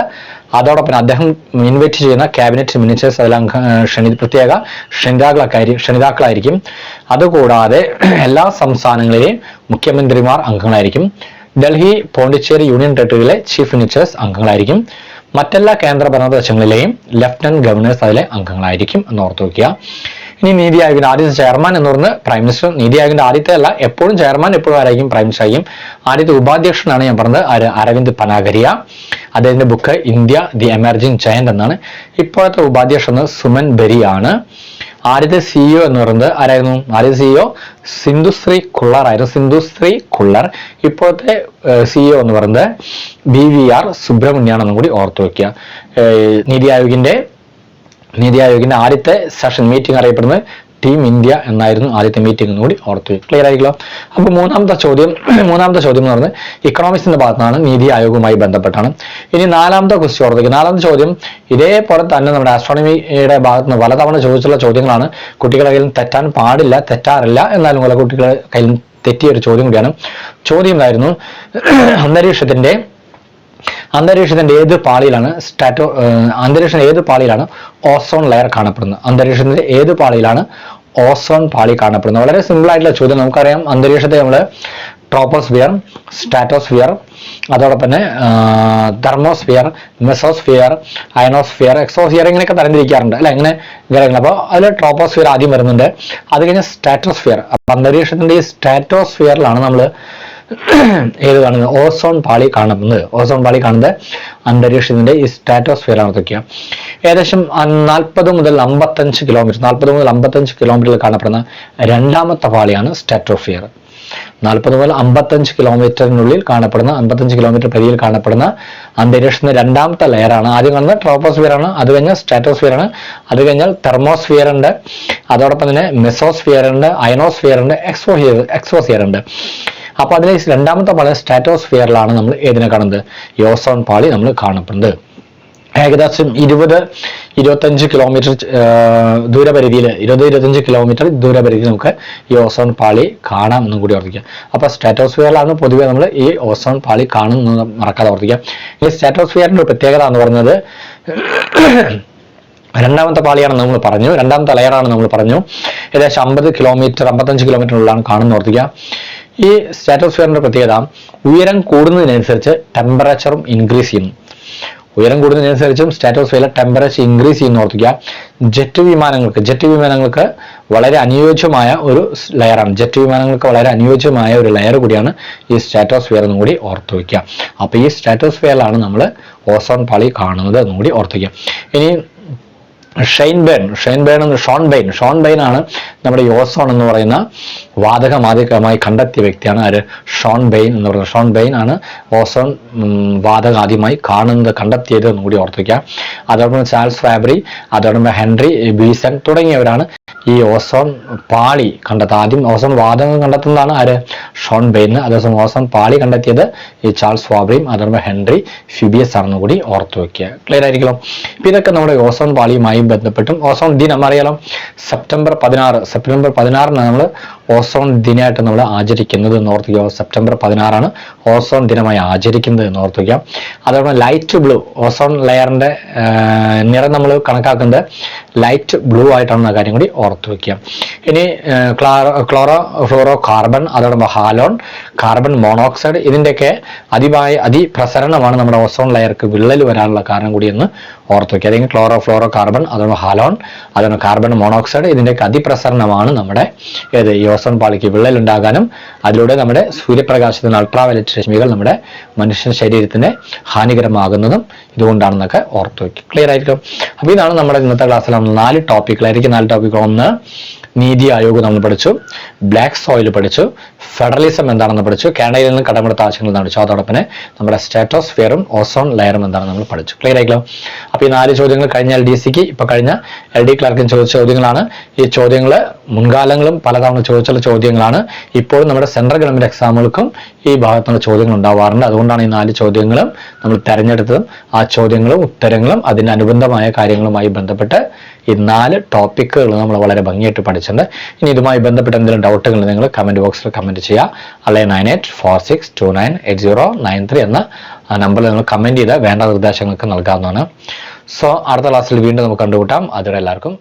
അതോടൊപ്പം അദ്ദേഹം ഇൻവൈറ്റ് ചെയ്യുന്ന ക്യാബിനറ്റ് മിനിസ്റ്റേഴ്സ് അതിൽ അംഗ ക്ഷണി പ്രത്യേക ക്ഷണിതാക്കളൊക്കെ ക്ഷണിതാക്കളായിരിക്കും അതുകൂടാതെ <clears throat> എല്ലാ സംസ്ഥാനങ്ങളിലെയും മുഖ്യമന്ത്രിമാർ അംഗങ്ങളായിരിക്കും. ഡൽഹി പോണ്ടിച്ചേരി യൂണിയൻ ടെറിട്ടറിയിലെ ചീഫ് മിനിസ്റ്റേഴ്സ് അംഗങ്ങളായിരിക്കും. മറ്റെല്ലാ കേന്ദ്രഭരണ പ്രദേശങ്ങളിലെയും ലഫ്റ്റനന്റ് ഗവർണേഴ്സ് അതിലെ അംഗങ്ങളായിരിക്കും എന്ന് ഓർത്തു വെക്കുക. ഇനി നീതി ആയോഗിന്റെ ആദ്യത്തെ ചെയർമാൻ എന്ന് പറഞ്ഞ് പ്രൈം മിനിസ്റ്റർ നീതി ആയോഗിന്റെ ആദ്യത്തെ അല്ല എപ്പോഴും ചെയർമാൻ എപ്പോഴും ആരായിരിക്കും? പ്രൈം മിനിസ്റ്റർ ആയിരിക്കും. ആദ്യത്തെ ഉപാധ്യക്ഷനാണ് ഞാൻ പറഞ്ഞത് അരവിന്ദ് പനാഗരിയ. അദ്ദേഹത്തിന്റെ book India the emerging giant എന്നാണ്. ഇപ്പോഴത്തെ ഉപാധ്യക്ഷൻ എന്ന് സുമൻ ബെരിയാണ്. ആദ്യത്തെ സിഇഒ എന്ന് പറയുന്നത് ആരായിരുന്നു? ആദ്യത്തെ സിഇഒ സിന്ധുശ്രീ കുള്ളർ ആയിരുന്നു. സിന്ധുശ്രീ കുള്ളർ. ഇപ്പോഴത്തെ സിഇഒ എന്ന് പറയുന്നത് ബി വി ആർ സുബ്രഹ്മണ്യാണെന്നും കൂടി ഓർത്തു വയ്ക്കുക നീതി ആയോഗിന്റെ നീതി ആയോഗിന്റെ ആദ്യത്തെ സെഷൻ മീറ്റിംഗ് അറിയപ്പെടുന്നത് ടീം ഇന്ത്യ എന്നായിരുന്നു ആദ്യത്തെ മീറ്റിംഗ് കൂടി ഓർത്തു ക്ലിയർ ആയിക്കോ അപ്പൊ മൂന്നാമത്തെ ചോദ്യം <clears throat> മൂന്നാമത്തെ ചോദ്യം എന്ന് പറഞ്ഞാൽ ഇക്കണോമിക്സിന്റെ ഭാഗത്താണ് നീതി ആയോഗുമായി ബന്ധപ്പെട്ടാണ്. ഇനി നാലാമത്തെ ക്വസ്റ്റ്യൻ ഓർത്തേക്ക്. നാലാമത്തെ ചോദ്യം ഇതേപോലെ തന്നെ നമ്മുടെ ആസ്ട്രോണമിയുടെ ഭാഗത്ത് നിന്ന് പലതവണ ചോദിച്ചുള്ള ചോദ്യങ്ങളാണ് കുട്ടികളുടെ കയ്യിൽ തെറ്റാൻ പാടില്ല തെറ്റാറില്ല എന്നാലും പല കുട്ടികളുടെ കയ്യിൽ തെറ്റിയ ഒരു ചോദ്യം കൂടിയാണ്. ചോദ്യം എന്തായിരുന്നു? <clears throat> അന്തരീക്ഷത്തിന്റെ അന്തരീക്ഷത്തിന്റെ ഏത് പാളിയിലാണ് സ്റ്റാറ്റോ അന്തരീക്ഷത്തിന്റെ ഏത് പാളിയിലാണ് ഓസോൺ ലെയർ കാണപ്പെടുന്നത്? അന്തരീക്ഷത്തിന്റെ ഏത് പാളിയിലാണ് ഓസോൺ പാളി കാണപ്പെടുന്നത്? വളരെ സിമ്പിൾ ആയിട്ടുള്ള ചോദ്യം. നമുക്കറിയാം അന്തരീക്ഷത്തെ നമ്മൾ ട്രോപ്പോസ്ഫിയർ സ്റ്റാറ്റോസ്ഫിയർ അതോടൊപ്പം തന്നെ തെർമോസ്ഫിയർ മെസോസ്ഫിയർ അയനോസ്ഫിയർ എക്സോസ്ഫിയർ ഇങ്ങനെയൊക്കെ തരംതിരിക്കാറുണ്ട്. അല്ലെ? ഇങ്ങനെ ഗ്രഹങ്ങൾ അപ്പോൾ അതിൽ ട്രോപ്പോസ്ഫിയർ ആദ്യം വരുന്നുണ്ട്. അത് കഴിഞ്ഞ് സ്റ്റാറ്റോസ്ഫിയർ അപ്പൊ അന്തരീക്ഷത്തിന്റെ ഈ സ്റ്റാറ്റോസ്ഫിയറിലാണ് നമ്മൾ <clears throat> ഏത് കാണുന്നത്? ഓസോൺ പാളി കാണുന്നത്. ഓസോൺ പാളി കാണുന്നത് അന്തരീക്ഷത്തിന്റെ ഈ സ്റ്റാറ്റോസ്ഫിയർ ആണ് നോക്കുക ഏകദേശം നാൽപ്പത് മുതൽ അമ്പത്തഞ്ച് കിലോമീറ്റർ നാൽപ്പത് മുതൽ അമ്പത്തഞ്ച് കിലോമീറ്ററിൽ കാണപ്പെടുന്ന രണ്ടാമത്തെ പാളിയാണ് സ്റ്റാറ്റോസ്ഫിയർ നാൽപ്പത് മുതൽ അമ്പത്തഞ്ച് കിലോമീറ്ററിനുള്ളിൽ കാണപ്പെടുന്ന അമ്പത്തഞ്ച് കിലോമീറ്റർ പരിധിയിൽ കാണപ്പെടുന്ന അന്തരീക്ഷത്തിന്റെ രണ്ടാമത്തെ ലെയറാണ് ആദ്യം കാണുന്നത് ട്രോപ്പോസ്ഫിയർ ആണ്. അത് കഴിഞ്ഞാൽ സ്റ്റാറ്റോസ്ഫിയർ ആണ്. അത് കഴിഞ്ഞാൽ തെർമോസ്ഫിയർ ഉണ്ട്. അതോടൊപ്പം തന്നെ മെസോസ്ഫിയർ ഉണ്ട് അയനോസ്ഫിയർ ഉണ്ട് എക്സോഹിയർ എക്സോസ്ഫിയർ ഉണ്ട്. അപ്പൊ അതിലെ രണ്ടാമത്തെ പാളി സ്റ്റാറ്റോസ്ഫിയറിലാണ് നമ്മൾ ഏതിനെ കാണുന്നത്? യോസോൺ പാളി നമ്മൾ കാണപ്പെടുന്നത്. ഏകദേശം ഇരുപത് ഇരുപത്തഞ്ച് കിലോമീറ്റർ ദൂരപരിധിയിൽ ഇരുപത് ഇരുപത്തഞ്ച് കിലോമീറ്റർ ദൂരപരിധി നമുക്ക് ഈ ഓസോൺ പാളി കാണാം എന്നും കൂടി ഓർപ്പിക്കാം അപ്പൊ സ്റ്റാറ്റോസ്ഫിയറിലാണ് പൊതുവെ നമ്മൾ ഈ ഓസോൺ പാളി കാണുന്നത് മറക്കാതെ ഓർപ്പിക്കാം ഈ സ്റ്റാറ്റോസ്ഫിയറിന്റെ ഒരു പ്രത്യേകത എന്ന് പറയുന്നത് രണ്ടാമത്തെ പാളിയാണ് നമ്മൾ പറഞ്ഞു. രണ്ടാമത്തെ ലെയറാണ് നമ്മൾ പറഞ്ഞു. ഏകദേശം അമ്പത് കിലോമീറ്റർ അമ്പത്തഞ്ച് കിലോമീറ്ററിനുള്ളിലാണ് കാണുന്ന ഓർത്തിക്കുക ഈ സ്റ്റാറ്റോസ്ഫിയറിന്റെ പ്രത്യേകത ഉയരം കൂടുന്നതിനനുസരിച്ച് ടെമ്പറേച്ചറും ഇൻക്രീസ് ചെയ്യുന്നു. ഉയരം കൂടുന്നതിനനുസരിച്ചും സ്റ്റാറ്റോസ്ഫിയറിലെ ടെമ്പറേച്ചർ ഇൻക്രീസ് ചെയ്യുന്ന ഓർത്തിക്കുക ജെറ്റ് വിമാനങ്ങൾക്ക് ജെറ്റ് വിമാനങ്ങൾക്ക് വളരെ അനുയോജ്യമായ ഒരു ലെയറാണ് ജെറ്റ് വിമാനങ്ങൾക്ക് വളരെ അനുയോജ്യമായ ഒരു ലെയർ കൂടിയാണ് ഈ സ്റ്റാറ്റോസ്ഫിയർ എന്നും കൂടി ഓർത്തു വയ്ക്കുക. അപ്പൊ ഈ സ്റ്റാറ്റോസ്ഫിയറിലാണ് നമ്മൾ ഓസോൺ പാളി കാണുന്നത് എന്നും കൂടി വയ്ക്കുക. ഇനി ഷെയ്ൻ ബേൺ ഷെയ്ൻ ബേൺ എന്ന് ഷോൺ ബെയിൻ. ഷോൺ ബെയിൻ ആണ് നമ്മുടെ യോസോൺ എന്ന് പറയുന്ന വാതകം ആദ്യമായി കണ്ടെത്തിയ വ്യക്തിയാണ് ആര്? ഷോൺ ബെയിൻ എന്ന് പറയുന്നത്. ഷോൺ ബെയിൻ ആണ് ഓസോൺ വാതകം ആദ്യമായി കാണുന്നത് കണ്ടെത്തിയത് എന്ന് കൂടി ഓർത്തിക്കാം അതോടൊപ്പം ചാൾസ് ഫാബ്രി അതോടൊപ്പം ഹെൻറി ബീസൺ തുടങ്ങിയവരാണ് ഈ ഓസോൺ പാളി കണ്ടെത്തുക ആദ്യം ഓസോൺ വാതകം കണ്ടെത്തുന്നതാണ് ആര്? Schonbein. അതേസമയം ഓസോൺ പാളി കണ്ടെത്തിയത് ഈ ചാൾസ് ഫാബ്രിയും അതോടൊപ്പം ഹെൻറി ഫ്യൂബിയസ് ആണെന്ന് കൂടി ഓർത്തു വെക്കുക. ക്ലിയർ ആയിരിക്കണം ഇപ്പൊ ഇതൊക്കെ നമ്മുടെ ഓസോൺ പാളിയുമായി ബന്ധപ്പെട്ടും. ഓസോൺ ദിനം അറിയാലോ സെപ്റ്റംബർ പതിനാറ്. സെപ്റ്റംബർ പതിനാറിനാണ് നമ്മൾ ഓസോൺ ദിനമായിട്ട് നമ്മൾ ആചരിക്കുന്നത് എന്ന് ഓർത്തുക സെപ്റ്റംബർ പതിനാറാണ് ഓസോൺ ദിനമായി ആചരിക്കുന്നത് എന്ന് അതോടൊപ്പം ലൈറ്റ് ബ്ലൂ ഓസോൺ ലെയറിന്റെ നിറം നമ്മൾ കണക്കാക്കുന്നത് ലൈറ്റ് ബ്ലൂ ആയിട്ടാണെന്ന കാര്യം കൂടി ഓർത്തു വയ്ക്കുക ഇനി ക്ലാറോ ക്ലോറോ ഫ്ലോറോ കാർബൺ അതോടൊപ്പം ഹാലോൺ കാർബൺ മോണോക്സൈഡ് ഇതിന്റെയൊക്കെ അതിവായ അതിപ്രസരണമാണ് നമ്മുടെ ഓസോൺ ലെയർക്ക് വിള്ളൽ വരാനുള്ള കാരണം കൂടി എന്ന് ഓർത്തു വയ്ക്കുക അല്ലെങ്കിൽ ക്ലോറോ ഫ്ലോറോ കാർബൺ അതോടൊപ്പം ഹാലോൺ അതോടൊപ്പം കാർബൺ മോണോക്സൈഡ് ഇതിന്റെയൊക്കെ അതിപ്രസരണമാണ് നമ്മുടെ ഏത് ഈ ഓസോൺ പാളിക്ക് വിള്ളൽ ഉണ്ടാകാനും അതിലൂടെ നമ്മുടെ സൂര്യപ്രകാശത്തിന് അൾട്രാവയലറ്റ് രശ്മികൾ നമ്മുടെ മനുഷ്യ ശരീരത്തിന് ഹാനികരമാകുന്നതും ഇതുകൊണ്ടാണെന്നൊക്കെ ഓർത്തു വയ്ക്കും ക്ലിയർ ആയിരിക്കും. അപ്പൊ ഇതാണ് നമ്മുടെ ഇന്നത്തെ ക്ലാസ്സിൽ നാല് ടോപ്പിക്കുകൾ ടോപ്പിക്കുകളായിരിക്കും നാല് ടോപ്പിക്കുകൾ ഒന്ന് നീതി ആയോഗ് നമ്മൾ പഠിച്ചു. ബ്ലാക്ക് സോയിൽ പഠിച്ചു. ഫെഡറലിസം എന്താണെന്ന് പഠിച്ചു. കാനഡയിൽ നിന്ന് കടമെടുത്ത ആശയങ്ങൾ എന്താണ് പഠിച്ചു. അതോടൊപ്പം നമ്മുടെ സ്റ്റാറ്റോസ്ഫിയറും ഓസോൺ ലെയറും എന്താണെന്ന് നമ്മൾ പഠിച്ചു. ക്ലിയർ ആയിക്കോ? അപ്പോൾ ഈ നാല് ചോദ്യങ്ങൾ കഴിഞ്ഞ എൽ ഡി സിക്ക് ഇപ്പൊ കഴിഞ്ഞ എൽ ഡി ക്ലർക്കിന് ചോദിച്ച ചോദ്യങ്ങളാണ്. ഈ ചോദ്യങ്ങൾ മുൻകാലങ്ങളും പലതവണ ചോദിച്ചുള്ള ചോദ്യങ്ങളാണ്. ഇപ്പോഴും നമ്മുടെ സെൻട്രൽ ഗവൺമെന്റ് എക്സാമുകൾക്കും ഈ ഭാഗത്തുള്ള ചോദ്യങ്ങൾ ഉണ്ടാവാറുണ്ട്. അതുകൊണ്ടാണ് ഈ നാല് ചോദ്യങ്ങളും നമ്മൾ തെരഞ്ഞെടുത്തതും ആ ചോദ്യങ്ങളും ഉത്തരങ്ങളും അതിന് അനുബന്ധമായ കാര്യങ്ങളുമായി ബന്ധപ്പെട്ട് ഈ നാല് ടോപ്പിക്കുകൾ നമ്മൾ വളരെ ഭംഗിയായിട്ട് പഠിച്ചിട്ടുണ്ട്. ഇനി ഇതുമായി ബന്ധപ്പെട്ട എന്തെങ്കിലും ഡൗട്ടുകൾ നിങ്ങൾ കമന്റ് ബോക്സിൽ കമന്റ് ചെയ്യുക. അല്ലെങ്കിൽ nine eight four six two nine eight zero nine three എന്ന നമ്പറിൽ നിങ്ങൾ കമന്റ് ചെയ്ത് വേണ്ട നിർദ്ദേശങ്ങൾക്ക് നൽകാവുന്നതാണ്. സോ അടുത്ത ക്ലാസ്സിൽ വീണ്ടും നമുക്ക് കണ്ടുകൂട്ടാം അതുവരെ എല്ലാവർക്കും